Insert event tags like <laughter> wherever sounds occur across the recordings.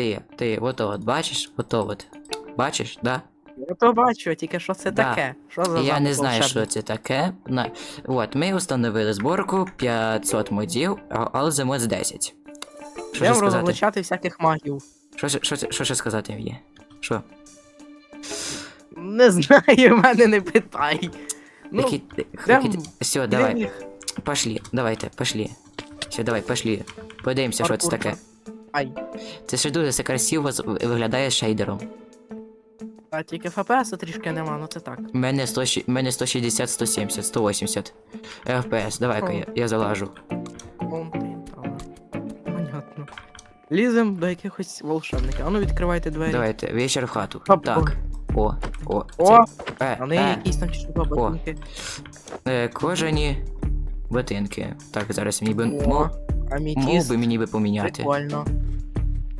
ти, ти, ото от, бачиш? Ото от. Бачиш, да? Я то бачу, тільки що це Да. таке? Що за Я замок не знаю, волшебний? що це таке. На... От, ми установили зборку 500 модів, а- але за мод 10. Що ще Будемо сказати? розоблачати всяких магів. Що, ще- що, ще- що ще сказати є? Що? Не знаю, мене не питай. Ну, Які... які... Все, давай. них. Пошли, давайте, пошли. Все, давай, пошли. Подивимося, що це Паркур. таке. Ай. Це ще дуже все красиво з- виглядає шейдером. А тільки ФПС трішки нема, ну це так. У мене, 100, щ- у мене 160, 170, 180 FPS. Давай-ка я, я залажу. Понятно. Лізем до якихось волшебників. Ану відкривайте двері. Давайте, вечір в хату. Хоп, Так. О, о, О, це- е, не е, якісь там чи що ботинки. е, кожані ботинки. Так, зараз мені би О, мов, мов амітіст. би мені би поміняти. Прикольно.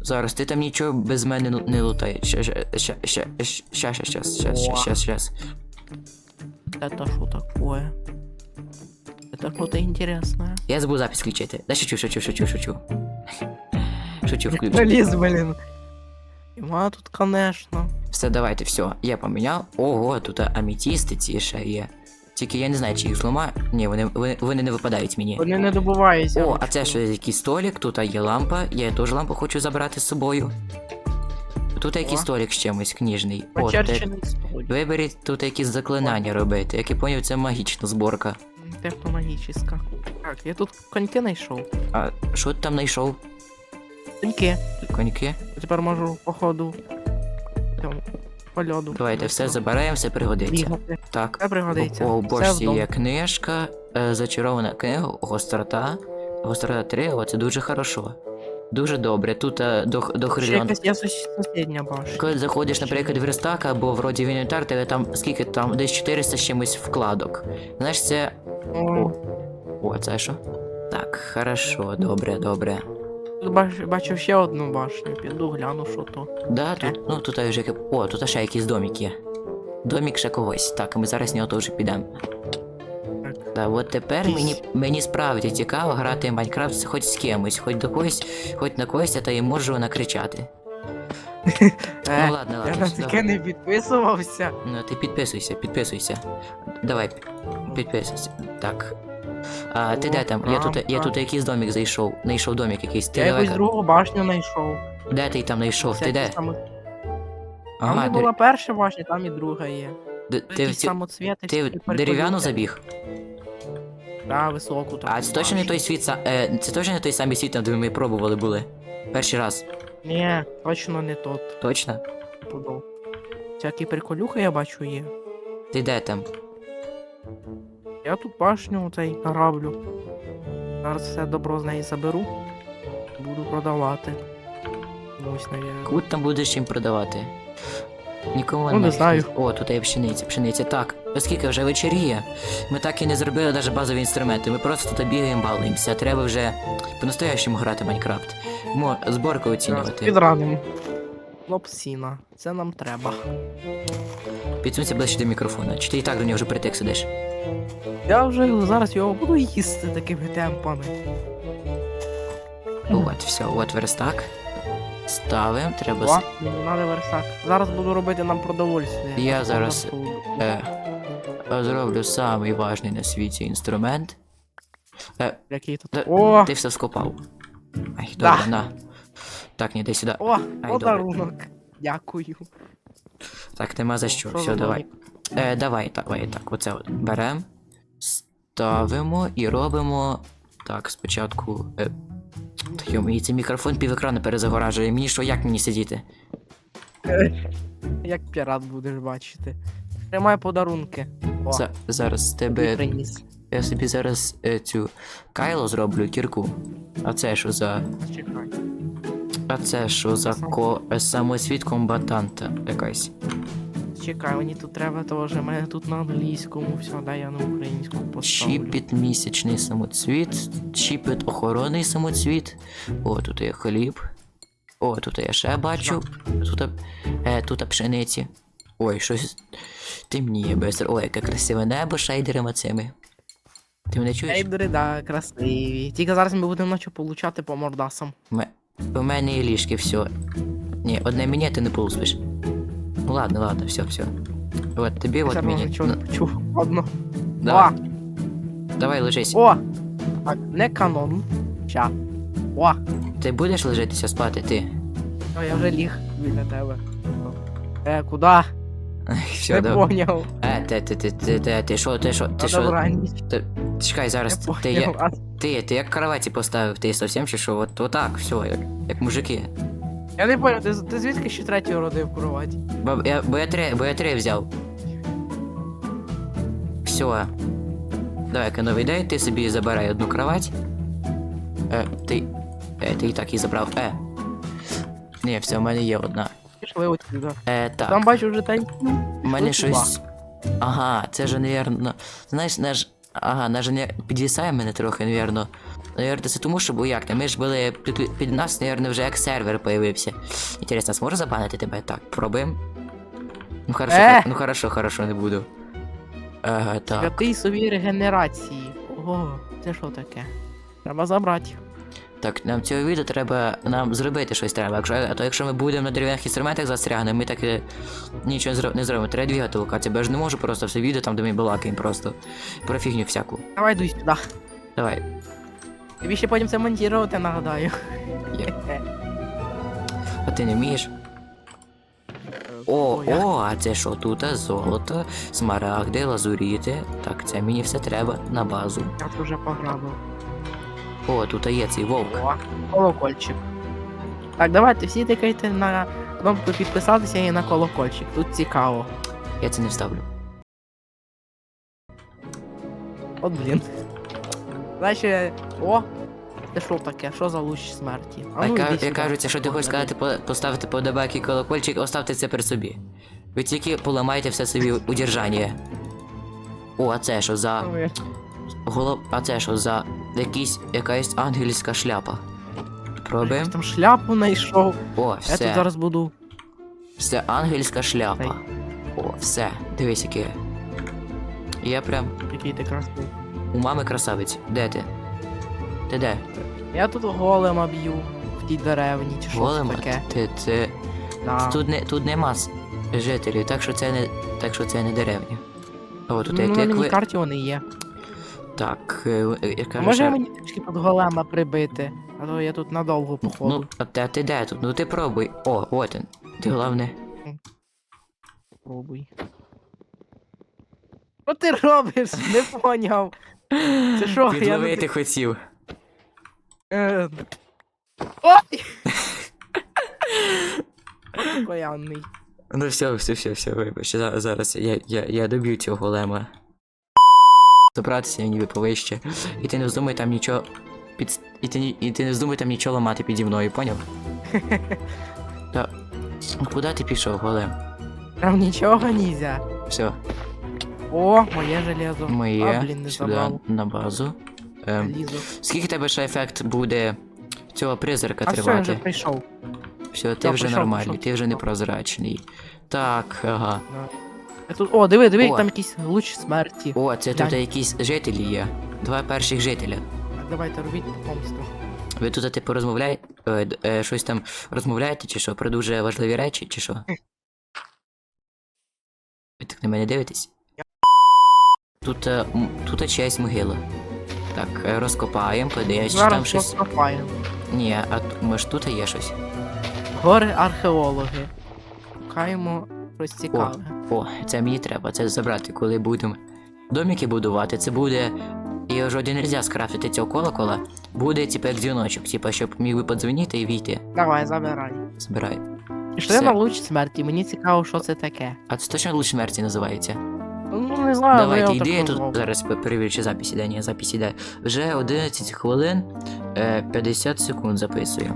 Зараз ти там нічого без мене ну- не лутає. Ща, ща, ща, ща, ща, ща, ща, щас, О. щас, щас. Это что такое? Это что-то интересное. Я забув запис включити. Да шучу, шучу, шучу, шучу. Шучу, включу. Ліз, блин. Нема тут, конечно. Все, давайте, все, я поміняв. Ого, тут аметісти ці ще є. Тільки я не знаю, чи їх зламаю. Ні, вони, вони, вони не випадають мені. Вони не добуваються. О, а це що якийсь столик, тут є лампа, я теж лампу хочу забрати з собою. Тут якийсь столик з чимось книжний. О, виберіть тут якісь заклинання робити. Як я поняв, це магічна зборка. Техномагічна. Так, я тут коньки знайшов. А що ти там знайшов? Коньки. Коньки? Я Тепер можу, походу. По льоду. Давайте все забираємо, все пригодиться. Бігати. Так. Все пригодиться. О, у бочці є книжка, е, зачарована книга, гострота. Гострота 3, о, це дуже хорошо. Дуже добре. Тут е, до, до Ще якась я сусідня башня. Коли заходиш, наприклад, в верстак або вроді в інвентар, тебе там скільки там, десь 400 з чимось вкладок. Знаєш, це. О, О, це що? Так, хорошо, добре, добре. Бач- бачив ще одну башню. Піду гляну, що то. Да, тут, ну тут вже яке. О, тут ще якийсь домик є. Домик ще когось. Так, ми зараз в нього теж підемо. Так. Та от тепер мені, мені справді цікаво грати в Майнкрафт хоч з кимось, хоч до когось, хоч на когось, та й можу накричати. <laughs> Ну ладно, я ладно. на все, таке не підписувався. Ну, ти підписуйся, підписуйся. Давай, підписуйся. Так. А ти О, де там? Я тут, я тут якийсь домик зайшов. Знайшов домик якийсь. Ти Я давай. якусь другу башню знайшов. Де ти там знайшов? Ти де? Там, Ага, де була перша башня, там і друга є. д- ти, в Якісь ці- самоцвіти. ти всякі в дерев'яну забіг? Да, високу там. А це точно не той світ са- е, це точно не той самий світ, там, де ми пробували були. Перший раз. Ні, точно не тот. Точно? Подов. Всякі приколюхи я бачу є. Ти де там? Я тут башню цей граблю. Зараз все добро з неї заберу. Буду продавати. Ось, навіть. Кут там будеш їм продавати. Нікому Ну, не знаю. О, тут є пшениця, пшениця. Так, оскільки вже вечеріє, ми так і не зробили навіть базові інструменти. Ми просто тут бігаємо, балуємося. Треба вже по-настоящему грати в Майнкрафт. Мо, зборку оцінювати. Підраним. Лопсіна. Це нам треба. Підсунься ближче до мікрофона. Чи ти і так до нього вже притик сидиш? Я вже зараз його буду їсти такими темпами. От, все, от верстак. Ставимо, треба. О, мені треба версак. Зараз буду робити нам продовольствие. Я зараз, Е... Е, зроблю самий важний на світі інструмент. Е, Який тут? Та- О! ти все скопав. Ай, Да. на. Так, ні, дай сюди. О! Ай, Подарунок. Дякую. Так, нема за що. Що Все, давай. Е, давай, давай, так, оце от. Беремо, ставимо і робимо. Так, спочатку. Е, та йо, мені цей мікрофон пів екрану перезагоражує. Мені що, як мені сидіти? <laughs> Як пірат будеш бачити. Тримай подарунки. О, За, зараз тебе. приніс. Я собі зараз е, цю кайло зроблю кірку. А це що за. Чекай. А це що за ко... самосвіт комбатанта якась. Чекай, мені тут треба теж. У мене тут на англійському все, дай я на українському поставлю. Чіпіт місячний самоцвіт, чіпіт охоронний самоцвіт. О, тут є хліб. О, тут я ще бачу. Тут, е, тут пшениці. Ой, щось темніє без. Ой, яке красиве небо шейдерами цими. Ти мене чуєш? Ейдери, да, красиві. Тільки зараз ми будемо наче получати по мордасам. Ме- У мене є ліжки, все. Ні, одне мені ти не получиш. Ну ладно, ладно, все, все. От тобі, от мені. Ну, почув. Давай, О, давай ложись. о! Так, не канон. Ща. О, Ти будеш лежатися спати, ти? о, я вже ліг біля тебе. Е, куди? Все, Не добре. поняв. Е, ти, ти, ти, ти, ти, ти що, ти що, ти що? добраніч. Ти, чекай, зараз, Не ти, я, поняв. А, ти, ти як кроваті поставив, ти совсем чи що? От, отак, все, як, як мужики. Я не поняв, ти, ти звідки ще третю родив в кроваті? Бо я, бо я три, бо я три взяв. Все. Давай-ка новий дай, ти собі забирай одну кровать. Е, ти. Е, ти і так її забрав. Е. Ні, все, в мене є одна. Пішли. Е, так. Там бачу вже танк. У мене щось. Ага, це ж, навірно. Знаєш, наш. Ага, навіть не підвісає мене трохи, навірно. Навірно, це тому, що бо як не, ми ж були під, під нас, навірно, вже як сервер появився. Інтересно, зможе забанити тебе? Так, пробуємо. Ну хорошо, Е! ну хорошо, хорошо, не буду. Ага, так. Святий собі регенерації. Ого, це що таке? Треба забрати. Так, нам цього відео треба. Нам зробити щось треба. Якщо, а то якщо ми будемо на дерев'яних інструментах застрягнемо, ми так е, нічого не зробимо. Треба двігати локацію, бо я ж не можу просто все відео там, де ми балакаємо просто. Про фігню всяку. Давай йду сюди. Давай. Тобі ще потім це монтувати нагадаю. А ти не вмієш? О, о, а це що тут? Золото, смарагди, лазуріти. Так, це мені все треба на базу. Я тут вже пограбив. О, тут є цей вовк. О, колокольчик. Так, давайте всі тикайте на кнопку підписатися і на колокольчик. Тут цікаво. Я це не вставлю. От блін. Значить, о! Це що таке? Що за луч смерті? А ну, я, іди я сюди. кажу, це що ти хочеш сказати, по- поставити подобайки і колокольчик, оставте це при собі. Ви тільки поламайте все собі удержання. О, а це що за. Голов... А це що за якийсь якась ангельська шляпа. я Там шляпу знайшов. О, Я тут все. зараз буду. Все, ангельська шляпа. Дай. О, все. Дивись, яке. Я прям. Який ти красивий. У мами красавець. Де ти? Ти де? Я тут голема б'ю в тій деревні, чи що це Голема? таке. Ти, ти, Да. Тут не тут нема жителів, так що це не так що це не деревня. О, тут ну, як, на як ви. міні-карті вони є. Так, е, е, я А кажу, може мені трішки під голема прибити? А то я тут надовго походу. Ну, а ти, а ти де тут? Ну ти пробуй. О, от він. Ти головне. Пробуй. Що ти робиш? <laughs> Не поняв. Це що? Я не... Підловити хотів. Е, Ой! От. Ну все, все, все, все, вибач. Зараз, зараз я, я, я доб'ю цього голема. Забратися ніби повище. І ти не вздумай там нічого під. І ти, і ти не вздумай там нічого ламати піді мною, поняв? <laughs> Та. Куди ти пішов, голем? Там нічого нельзя. Все, О, моє железо. моє А, блін, не сюди забрав. на базу. Ем, скільки тебе ще ефект буде цього призрака А все, я вже тривати? прийшов. Все, ти Я вже прийшов, нормальний, прийшов, ти вже прийшов. непрозрачний. Так, ага. Я тут... О, диви, диви, О. там якийсь луч смерті. О, це тут Глянь. якісь жителі є. Два перших жителя. Давайте робіть помсту. Ви тут типу розмовляєте, е, д- е, щось там розмовляєте, чи що, про дуже важливі речі, чи що? Ви так на мене дивитесь? Тут, е, м- тут чиясь могила. Так, е, розкопаємо, подивимось, чи там Зараз щось. розкопаємо. Ні, а т- може тут є щось. Гори археологи. Шукаємо щось цікаве. О, це мені треба, це забрати, коли будемо домики будувати, це буде. І вже не можна скрафтити цього колокола. Буде, типу, як дзвіночок, типу, щоб міг би подзвонити і війти. Давай, забирай. Збирай. Все. на луч смерті, мені цікаво, що це таке. А це точно луч смерті називається. Ну, не знаю, Давайте йди, я тут назвав. зараз перевірю, чи запис іде. Ні, запис іде. Вже 11 хвилин е, 50 секунд записую.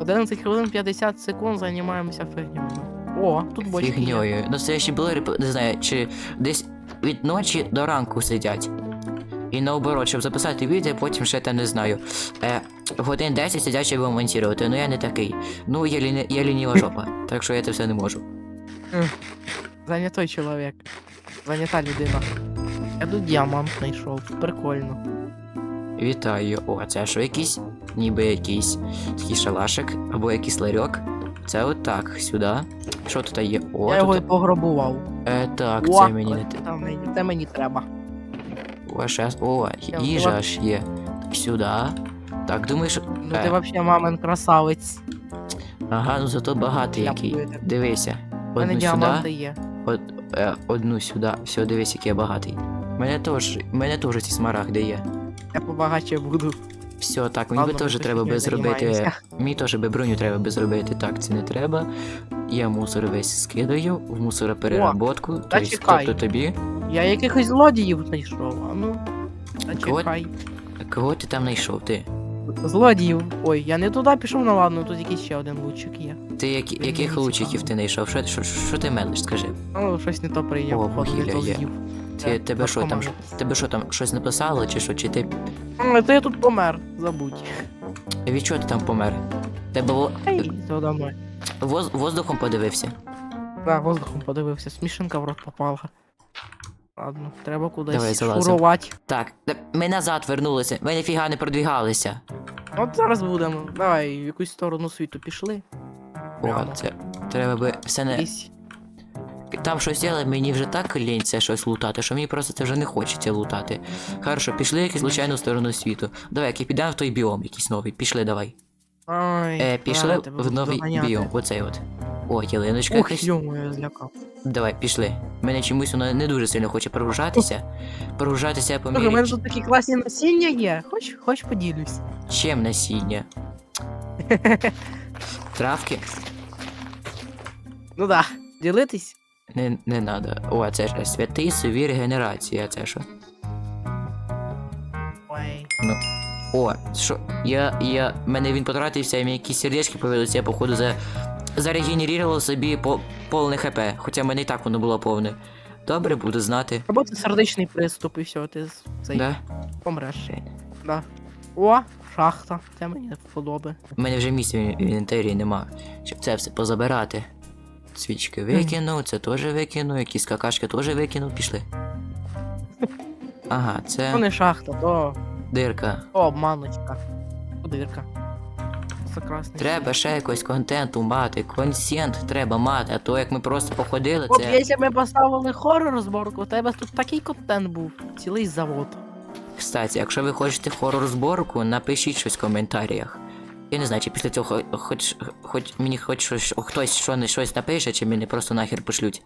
11 хвилин 50 секунд займаємося фігньою. О, тут бочки. Фігньою. Настоящі блогери, не знаю, чи десь від ночі до ранку сидять. І наоборот, щоб записати відео, потім ще там не знаю. Е, годин 10 сидять, щоб його монтувати. Ну я не такий. Ну, я, ліни, я лініва жопа, так що я це все не можу. Зайнятой чоловік. Зайнята людина. Я тут діамант знайшов. Прикольно. Вітаю. О, це що якийсь? Ніби якийсь такий шалашик або якийсь ларьок. це от так, сюди. Що тут є? О, Я його і пограбував. Е, так, О, це мені не те. це мені, треба. О, щас. О, їжа була- аж є. Так, сюди. Так, думаєш. Ну Е. ти взагалі мамин красавець. Ага, ну зато багатий Я який. буду. Дивися. У мене Одну діаманти сюди, є. од, е, одну сюди. Все, дивись, який я багатий. Мене теж, мене теж ці смарагди є. Я побагаче буду. Все, так, мені би теж треба би зробити. Мені теж би броню треба би зробити. Так, це не треба. Я мусор весь скидаю в мусоропереработку. та Тобто, чекай. тобто тобі. Я якихось злодіїв знайшов, а ну. Та Кого? чекай. Кого ти там знайшов? Ти? Злодіїв. Ой, я не туди пішов, ну ладно, тут якийсь ще один лучик є. Ти які, Мені яких цікаво. лучиків ти знайшов? Що, що, що ти мелиш, скажи? Ну, щось не то прийняв, О, походу, не вугілля то є. з'їв. Ти, Це тебе що там? Тебе що там щось написало, чи що? Чи ти А, то я тут помер, забудь. від чого ти там помер? Тебе во... Ей, то домой. воз... воздухом подивився? Да, воздухом подивився, смішинка в рот попала. Ладно, треба Давай, кудись залазим. шурувати. Так, та ми назад вернулися, ми ніфіга не продвігалися. От зараз будемо. Давай, в якусь сторону світу пішли. О, Прямо. це треба би все не. Десь. Там щось але мені вже так лінь це щось лутати, що мені просто це вже не хочеться лутати. Хорошо, пішли в якусь звичайну сторону світу. Давай, як підемо в той біом якийсь новий. Пішли, давай. Ай, Е, пішли в новий доганяти. біом. Оцей от. О, ялиночка Ух, якась. йому, я злякав. Давай, пішли. Мене чомусь воно не дуже сильно хоче прогружатися. Прогружатися по Слухай, у мене мірі тут такі класні насіння є. Хоч, хоч поділюсь. чим насіння. <laughs> Травки? Ну да, ділитись. Не, не надо. О, це ж святий сові регенерації, це що? Ой. О, що? Я. я. мене він потратився, і мені якісь сердечки появилися, я походу за. Зарегенерував собі по, повне хп, хоча в мене і так воно було повне. Добре, буду знати. Або це сердечний приступ і все, ти з- цей Да? помреш. Да. О, шахта. Це мені вподоби. У мене вже місця в інвентарі нема. Щоб це все позабирати. Свічки викину, це теж викину, якісь какашки теж викину, пішли. Ага, То це не шахта, то, дирка. то обманочка. То дирка. Це красний. Треба ще якось контенту мати, консент треба мати, а то як ми просто походили, От це. якщо ми поставили хоррор зборку, у тебе тут такий контент був. Цілий завод. Кстати, якщо ви хочете хорор зборку, напишіть щось в коментарях. Я не знаю, чи після цього хоч, хоч мені хоч щось, хтось що не щось напише, чи мені просто нахер пошлють.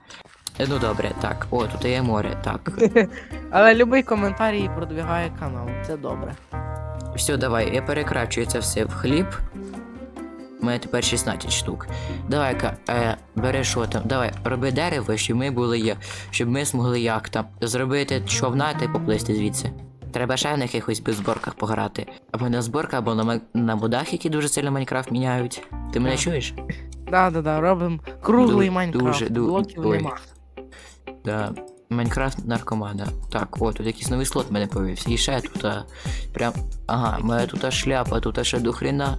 Е, Ну добре, так. О, тут є море, так. <laughs> Але любий коментарій продвигає канал. Це добре. Все, давай, я перекрачую це все в хліб. У мене тепер 16 штук. Давай-ка, е, бери що там, давай, роби дерево, щоб ми були щоб ми змогли як там зробити човна та й поплисти звідси. Треба ще на якихось зборках пограти. Або на зборках, або на, ма- на будах, які дуже сильно Майнкрафт міняють. Ти мене Так. чуєш? Да, да, да, робимо круглий Ду- Майнкрафт. дуже, ду- Блоків ой. нема. Да. Майнкрафт наркомана. Так, о, тут якийсь новий слот в мене появився. І ще тут. А, прям. Ага, в мене тут шляпа, тут ще до хрена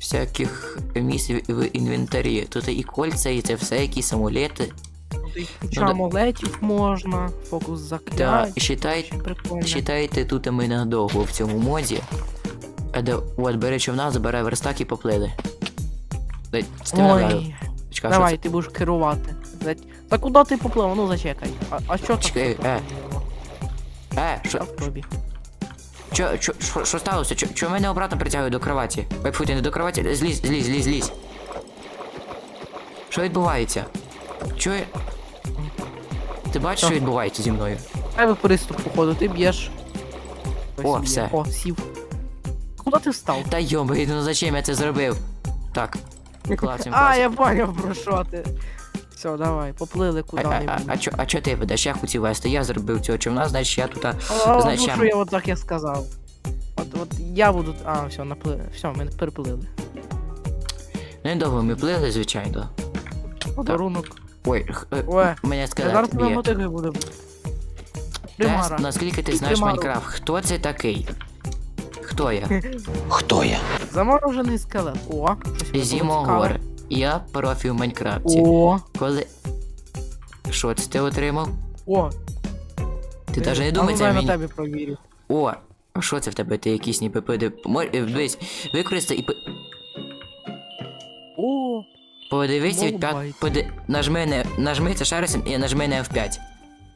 всяких місць в- в інвентарі. Тут і кольця, і це все, якісь амулети. Ну, амулетів можна, фокус заклять. считай, Прикольно. считайте, тут ми надовго в цьому моді. А де, от, бери човна, забирай верстак і поплили. Дай, стигай, Ой, Чекай, давай, ти будеш керувати. За- Та куди ти поплив? Ну зачекай. А, а що так? Чекай, е. це? Е, Я що, в тобі. Чо, чо, що, що сталося? Чо, чо мене обратно притягують до кроваті? Ой, фу, ти не до кроваті, злізь, злізь, злізь, злізь. Що відбувається? Чо я... Ти бачиш, що відбувається зі мною? Тебе приступ, походу, ти б'єш. О, б'є. все. О, сів. Куди ти встав? Та йоби, ну зачем я це зробив? Так. Клацем, <laughs> А, клацем. я поняв про що ти. Все, давай, поплили А, а, а, куди-небудь. а, чо, а чо ти ведеш? Я хотів вести, я зробив цього човна, значить я тут. а, А, значить, ну я- що я от так я сказав. От, от я буду. А, все, напли... Все, ми переплили. Недовго ми плили, звичайно. Подарунок. Ой, х- е, Ой, мене скелет зараз тебе б'є. мотиги буде. Тес, Примара. наскільки ти знаєш примару. Майнкрафт? Хто це такий? Хто я? Хто я? Заморожений скелет. О, щось Зімогор. Я профі в Майнкрафті. О, Коли. Що це ти отримав? о. Ти навіть не думай, ну, це дай мені. на тебе провірю. О, а що це в тебе? Ти якісь ніби пиди. Е, Дивись, використай і пи- Подивися від п'ят... Поди... Нажми, не... нажми це раз і нажми на F5.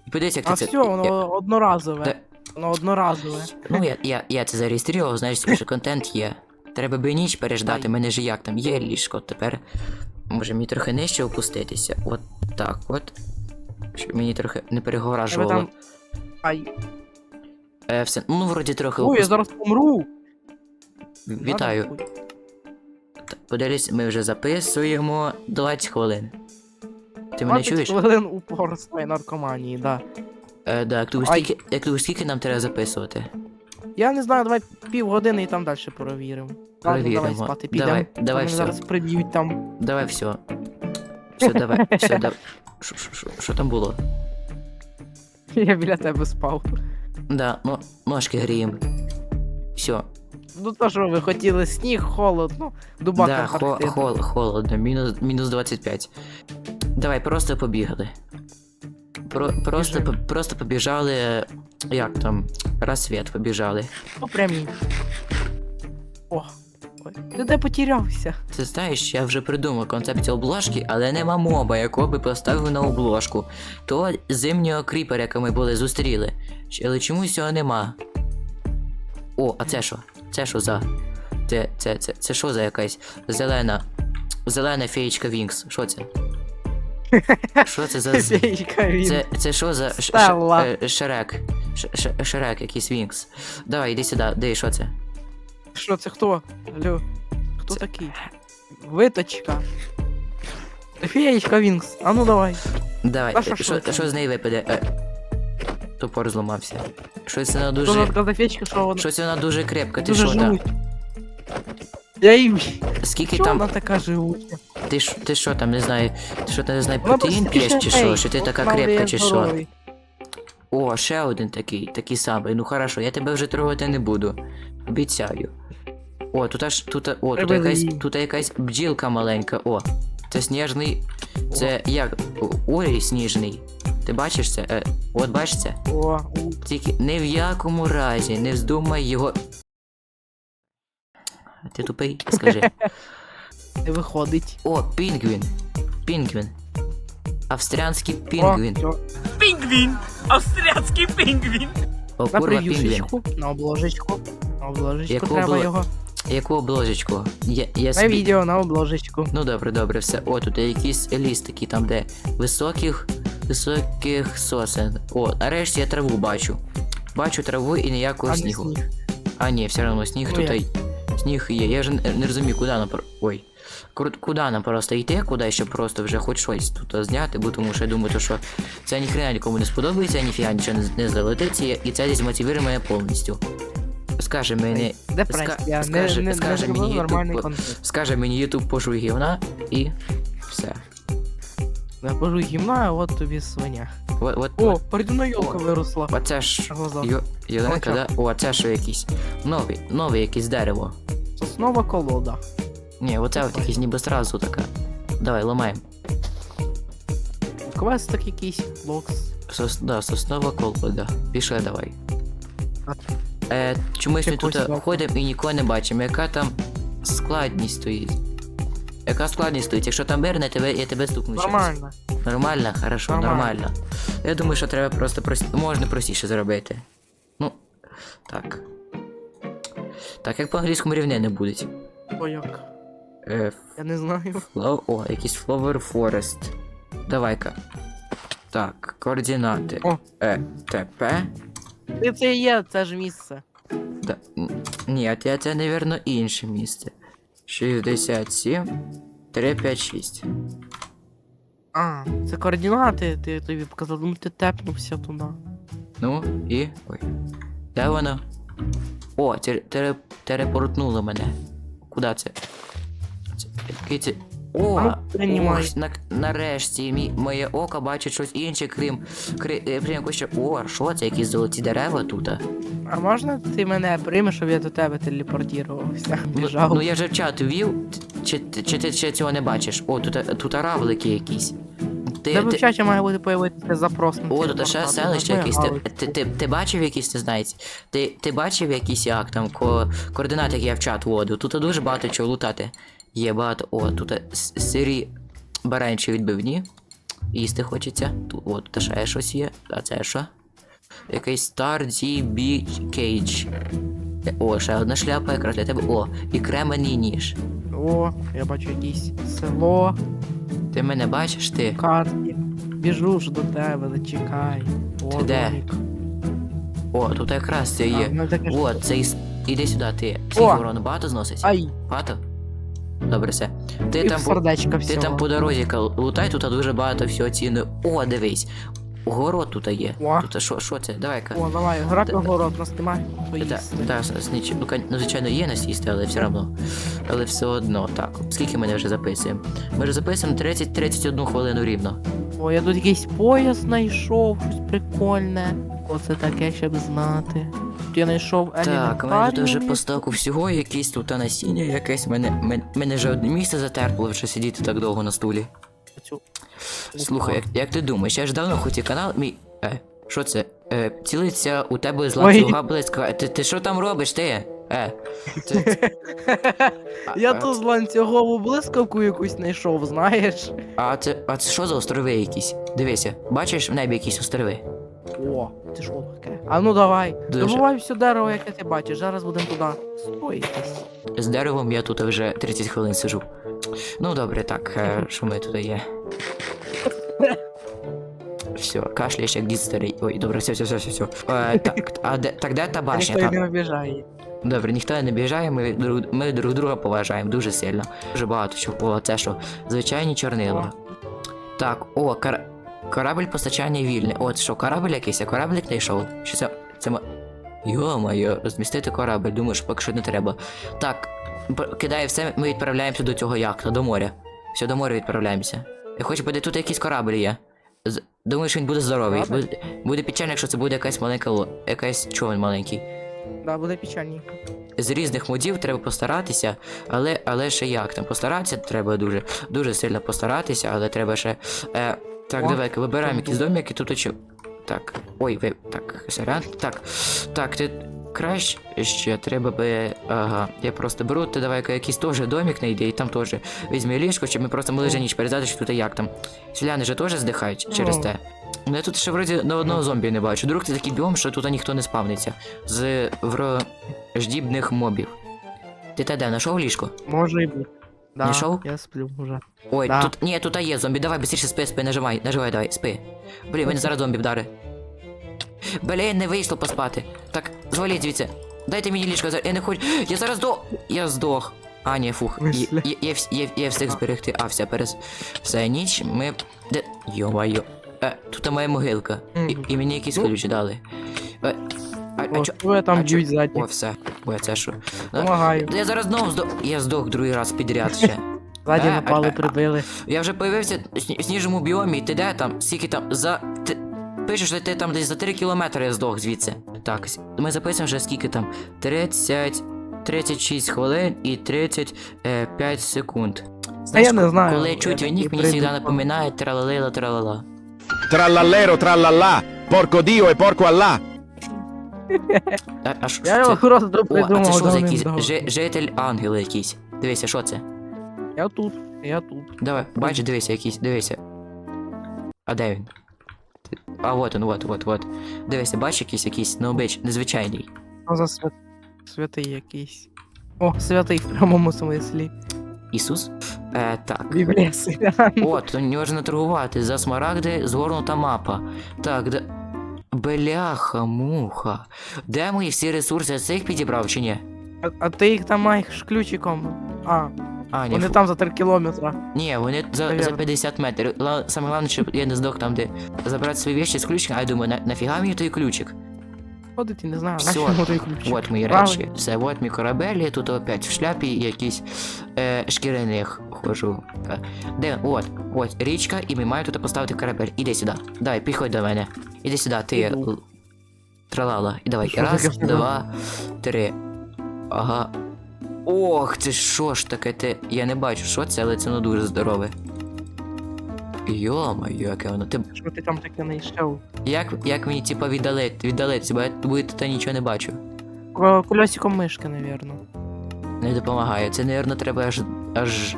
І подивись, як ти А це. все, воно я- одноразове. Та- Воно одноразове. Ну, я, я, я це зареєстрував, знаєш, що контент є. Треба би ніч переждати, мене ж як там є ліжко. Тепер може мені трохи нижче опуститися. От так от. Щоб мені трохи не Тебе перегоражувало. там. Ай. Е, все. Ну, вроді трохи Ой, я зараз помру. Вітаю. Ладно, Та, Подивись, ми вже записуємо 20 хвилин. Ти мене 20 чуєш? хвилин упорства наркоманії, да. Е, да, як думаєш, Ай. скільки, як думаєш, скільки нам треба записувати? Я не знаю, давай півгодини і там далі перевіримо. Ладно, Перевіримо. давай спати підемо. Давай, давай Мене зараз приб'ють там. Давай все. Все, давай, все, <laughs> давай. Що- що- що- Що там було? Я біля тебе спав. Да, ну, ножки гріємо. Все. Ну то що ви хотіли сніг, холод, ну, дубак Да, хо, хол, холодно, мінус, мінус 25. Давай, просто побігали. Про, просто, по- просто побіжали. Як там? Рассвіт побіжали. По прямій. О, ой. Ти де потерявся? Ти знаєш, я вже придумав концепцію обложки, але нема моба, якого би поставив на обложку. То зимнього кріпера, яка ми були зустріли. Але чомусь його нема. О, а це що? Це що за. Це, це, це, це що за якась зелена. Зелена феєчка Вінкс. Що це? <laughs> Що це за. Феєчка він. Це, це що за ш, ш, Стелла. е, шрек? Ш, ш, шрек, якийсь Вінкс. Давай, іди сюди, де що це? Що це хто? Алло. Хто Це- такий? Виточка. Феєчка Вінкс. А ну давай. Давай, що е, з неї випаде? Топор зламався. Щось вона дуже. за феєчка, що вона Щось вона дуже крепка. Ти дуже що там? Я їм. Скільки Що там. вона така живуча? Ти ж ти що там, не знаю. Ти що там не знаю, Вона протеїн просто п'єш чи що? Що ти така Вона крепка є чи що? здоровий. О, ще один такий, такий самий. Ну хорошо, я тебе вже трогати не буду. Обіцяю. О, тут аж тут, о, тут якась, її. тут якась бджілка маленька. О, це сніжний. Це як? О, Ой, сніжний. Ти бачиш це? Е, от бачиш це? О, Тільки ні в якому разі не вздумай його. Ти тупий? Скажи. <laughs> не виходить. О, пінгвін. Пінгвін. Австріанський О, пінгвін. всьо. Пингвин! Австрийский пингвин! О, На курва, пінгвін. прев'юшечку, на обложечку. На обложечку Яку треба обло- його. Яку обложечку? Я, я На відео, на обложечку. Ну добре, добре, все. О, тут є якісь лістики, там де високих, високих сосен. О, нарешті я траву бачу. Бачу траву і ніякого А снігу. сніг. А ні, все одно сніг Ну, тут. як? Сніг є. Я ж не, розумію, куди нам. Ой. Куди нам просто йти, куди щоб просто вже хоч щось тут зняти, бо тому що я думаю, то, що це ніхрена нікому не сподобається, ніфіга нічого не, не залетиться, і це дезмотивує мене повністю. Скаже мені. Депресія, ска- не, скаже- не, скаже не мені нормальний YouTube, контент. Скаже мені YouTube пошук гівна і все. Я пожу гімна, а от тобі свиня. От, от, О, переді мною йолка виросла. Оце ж Глаза. Йо- да? О, це що якийсь. Новий, новий якийсь дерево. Соснова колода. Ні, оце от якийсь ніби сразу така. Давай, ламаємо. Квестик якийсь, локс. Сос, да, соснова колода. Пішли давай. Е, чомусь ми тут ходимо і нікого не бачимо. Яка там складність стоїть? Яка складність стоїть? Якщо там верне, тебе, я тебе стукну. Нормально. Нормально, хорошо, нормально. Нормально. Я думаю, що треба просто прос... можна простіше зробити. Ну, так. Так, як по англійському рівне не будуть. О, як. Е, Я не знаю. фло... О, якийсь Flower Forest. Давай-ка. Так, координати. О. Е, ТП. Ти це і є, це ж місце. Да. н- Ні, це, це, навірно, інше місце. 67. 356. А, це координати, ти тобі показав, ну ти тепнувся туди. Ну, і. Ой. Де воно? О, теле- теле- телепортнуло мене. Куди це? це який це? О, ох, на, нарешті мій, моє око бачить щось інше, крім. крім, е, крім. О, що це? Якісь золоті дерева тут? А можна ти мене приймеш, щоб я до тебе телепортувався? Ну, Біжав. ну я же в чат ввів, чи, чи, чи ти ще цього не бачиш? О, тут, тут равлики якісь. Ти, Тебе в чаті має бути появитися запрос на О, тут ще селище якесь. Ти, ти, ти, ти бачив якісь, не знаєте? Ти, ти бачив якісь як там ко, координати, які я в чат вводив? Тут дуже багато чого лутати. Є багато. О, тут сирі. баранчі відбивні. Їсти хочеться. Тут от та ще щось є. А це що? Якийсь Star DB Cage. О, ще одна шляпа якраз для тебе. О, і кременний ніж. О, я бачу якесь село, Ти мене бачиш ти? карті. Біжу ж до тебе, зачекай. О, Ти де? О, тут якраз це А, є. ну О, це із... Іди сюди, ти. Скільки О! урону багато зносить? Ай, Багато? Добре, все. Ти і там, по... сердечка ти всього. там по дорозі лутай, тут дуже багато всього ціни. О, дивись. Город тут є. О. Тут що, що це? Давай-ка. О, давай, гра Та- про город, нас немає. Так, поїсти. так, сніч- ну, кон- ну, звичайно, є нас їсти, але все одно. Але все одно, так. Скільки ми вже записуємо? Ми вже записуємо 30-31 хвилину рівно. О, я тут якийсь пояс знайшов, щось прикольне. Оце таке, щоб знати. Тут я знайшов Так, у мене тут вже по стоку всього, якісь тут насіння якесь. Мене, мене, мене вже одне місце затерпало вже сидіти так довго на стулі. Слухай, як, як ти думаєш, я ж давно хотів канал мій. Е, що це? Е, цілиться у тебе з ланцюга близько. Ти, ти що там робиш, ти? Е. Ти, а, <laughs> Я а, тут ланцюгову блискавку якусь знайшов, знаєш? А це, а це що за острови якісь? Дивися, бачиш в небі якісь острови? О, ти що таке? А ну давай. Дуже. Добувай все дерево, яке ти бачиш. Зараз будемо туди стоїтись. З деревом я тут вже 30 хвилин сижу. Ну добре, так, е, що ми тут є? Все, кашляєш як дід старий. Ой, добре, все, все, все, все, все. Е, так, а де, так де та башня? Ніхто Та, не обіжає. добре, ніхто не біжає, ми друг, ми друг друга поважаємо дуже сильно. Дуже багато чого. О, це що? Звичайні чорнила. Так, о, кар... корабль постачання вільне. От що, корабль якийсь, а кораблик не йшов. Що це. Це ма. Йо-моє, розмістити корабль, думаю, що поки що не треба. Так, кидає все, ми відправляємося до цього яхта, до моря. Все, до моря відправляємося. Я хочу буде тут якийсь корабль є. З... Думаю, що він буде здоровий. Корабль? Буде, буде печально, якщо це буде якась маленька ло... якась човен маленький. Да, буде печальненько. З різних модів треба постаратися, але, але ще як там постаратися треба дуже, дуже сильно постаратися, але треба ще. Е, так, давай-ка вибираємо якісь був. домики, тут очі. Так. Ой, ви. Так, сорян. Так. Так, ти краще ще треба би. Ага. Я просто беру, ти давай-ка якийсь теж домик знайди, і там теж візьми ліжко, щоб ми просто могли вже ніч передати, що тут як там. Селяни же теж здихають через Ну. те. Ну я тут ще вроді на одного зомбі не бачу. Друг це такий біом, що тут ніхто не спавниться. З враждібних мобів. Ти та де, знайшов ліжко? Може і бути. Да, Знайшов? я сплю вже. Ой, Да. тут. Ні, тут є зомбі, давай, быстріше спи, спи, нажимай, нажимай, давай, спи. Блін, мене зараз зомбі вдари. Блін, не вийшло поспати. Так, зваліть звідси. Дайте мені ліжко, я не хочу. <gasps> Я зараз здох. Я здох. А, ні, фух. Я, я, я, вс- я, я встиг зберегти. А, все, перес. Все, ніч, ми. Де. Йо-майо. Е, тут моя могилка. І, Мгм. і мені якісь Ну. дали. Е, а, а О, чо? що я там а чо- б'ють ззаді. О, все. А це що? Помагаю. Я зараз знову здох. Я здох другий раз підряд ще. <laughs> Ззаді Е, напали, е, е, прибили. Я вже появився в сні- в сніжному біомі, ти де там? Скільки там? За. Ти... Пишеш, що ти там десь за 3 кілометри я здох звідси. Так, с- ми записуємо вже скільки там? 30. 36 хвилин і 35 секунд. я не знаю, Коли я чуть такий він мені завжди напоминає тралалила тралала. Trallallero, trallallà, porco Dio e porco Allah. А, що Я це? його О, а придумав. це що за якийсь давно. жи- житель ангел якийсь? Дивися, що це? Я тут, я тут. Давай, бач, дивися, якийсь, дивися. А де він? А от він, от, от, от. Дивися, бач якийсь якийсь необич, незвичайний. Що за свят... святий якийсь? О, святий в прямому смислі. Ісус? Е, так. Біблія селян. От, то не можна торгувати. За смарагди згорнута мапа. Так, де. Бляха, муха. Де мої всі ресурси цих підібрав чи ні? А, а ти їх там маєш ключиком. А, А, ні, вони фу. там за 3 кілометра. Ні, вони за, за Навірно. 50 метрів. Ла- Саме головне, щоб я не здох там, де забрати свої вещи з ключиком, а я думаю, на, нафіга мені той ключик? Ходити не знаю, Всьо. на чому той ключик. От мої Правильно. речі. Все, от мій корабель, я тут опять в шляпі і якісь е, шкіряних хожу. Е, Де, от, от, річка, і ми маємо тут поставити корабель. Іди сюди. Давай, підходь до мене. Іди сюди, ти. Л- Тралала. І давай. Що Раз, два, три. Ага. Ох, це що ж таке ти. Я не бачу, що це, але це ну дуже здорове. Йо-моє, яке воно. Ти Що ти там таке знайшов? як, як мені типа віддалити, віддалитися, бо я бо я тут нічого не бачу. Ко- Кольосиком мишки, навірно. Не допомагає. Це, напевно, треба аж аж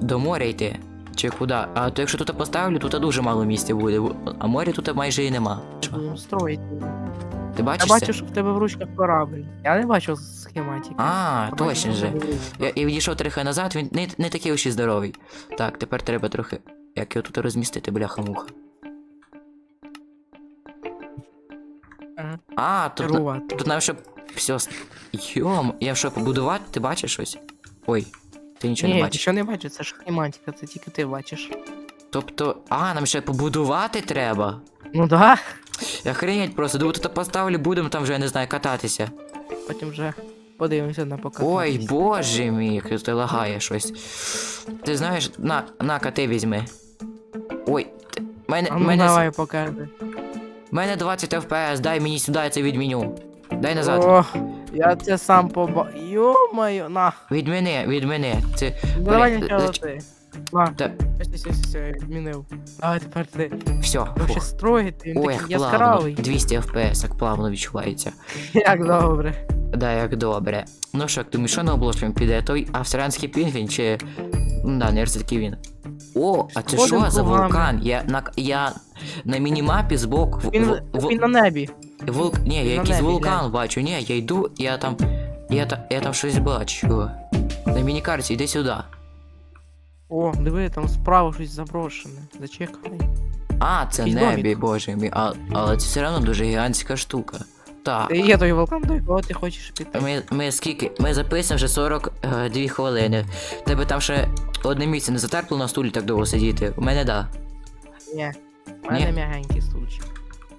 до моря йти. Чи куди? А то якщо тут поставлю, тут дуже мало місця буде. А моря тут майже і нема. Що? Строїти. Ти Я бачу, що в тебе в ручках корабль. Я не бачу схематики. А, Я точно же. Я, я відійшов трохи назад, він не, не такий уж і здоровий. Так, тепер треба трохи. Як його тут розмістити, бляха-муха. Ага. А, тут, керувати. тут нам щоб. Все. Йом, я що, побудувати? Ти бачиш щось? Ой, ти нічого Ні, не бачиш. нічого не бачу, це ж схематика, це тільки ти бачиш. Тобто. А, нам ще побудувати треба. Ну да, Я хренять просто, думаю, тут поставлю, будемо там вже, я не знаю, кататися. потім вже подивимося на показ. Ой, боже мій, як тут лагає щось. Ти знаєш, на, на ти візьми. Ой, ти- мене, А ну мене, давай покажи. мене 20 FPS, дай мені сюди, це відміню. Дай назад. О, я це сам поба... Йо-моє, на. Від мене, від мене. Це. Давай Блін, нічого е, ти. На, Та, все, все, все, відмінив. Давай тепер ти. все. Вообще строїти, він Ой, як такий плавно. яскравий. 200 FPS, як плавно відчувається. <laughs> Як добре. Да, як добре. Ну що, як думаєш, що на обложку піде? Той австралійський пінгвін чи. Ну да, не все-таки він. О, а це Сходимо що за кругами. вулкан? Я на, я на мінімапі збоку. в- Він, в- він на небі. Вулк... Ні, я якийсь вулкан бачу. Ні, я йду, я там. Я, та... я там щось бачу. На мінікарті, йди сюди. О, диви, там справа щось заброшене. Зачекай. А, це Якийсь небі, домик. боже мій. А, але це все одно дуже гігантська штука. Так. Є той вулкан, до якого ти хочеш піти. Ми, ми скільки? Ми записуємо вже 42 хвилини. Тебе там ще одне місце не затерпло на стулі так довго сидіти. У мене да. Ні. У мене Ні. м'ягенький стульчик.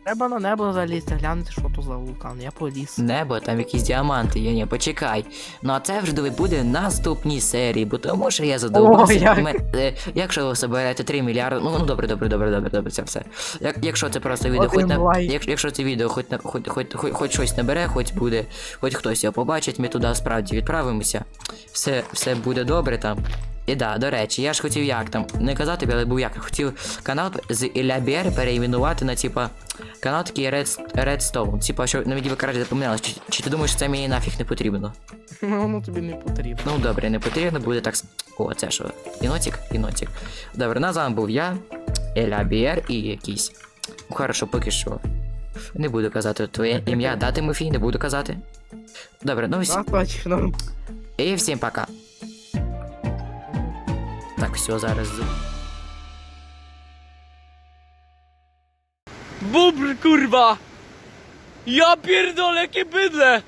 Треба на небо залізти, глянути, що то за вулкан. Я поліз. Небо, там якісь діаманти є, ні, почекай. Ну а це вже буде в наступній серії, бо тому що я задовбався. О, як? Ми, е, якщо ви соберете 3 мільярди, ну, ну добре, добре, добре, добре, добре, це все. Як, якщо це просто відео, хоч Один на, лайк. якщо, якщо це відео хоч, на, хоч, хоч, хоч, хоч щось набере, хоч буде, хоч хтось його побачить, ми туди справді відправимося. Все, все буде добре там. І да, до речі, я ж хотів як там, не казати тобі, але був як. Хотів канал з Ілля Біер переіменувати на типа канал такий Red, Redstone. Типа, що на мені краще запоминали, чи, чи ти думаєш, що це мені нафіг не потрібно? <laughs> Ну, воно тобі не потрібно. Ну добре, не потрібно буде так. О, це що? Інотік? Інотік. Добре, на з вами був я, Еля Біер і якийсь. Хорошо, поки що. Не буду казати твоє <laughs> ім'я, да, Тимофій, не буду казати. Добре, ну всі. Так, точно. І всім пока. Так, все, зараз. Bubr, kurwa! Ja pierdolę, jakie bydle!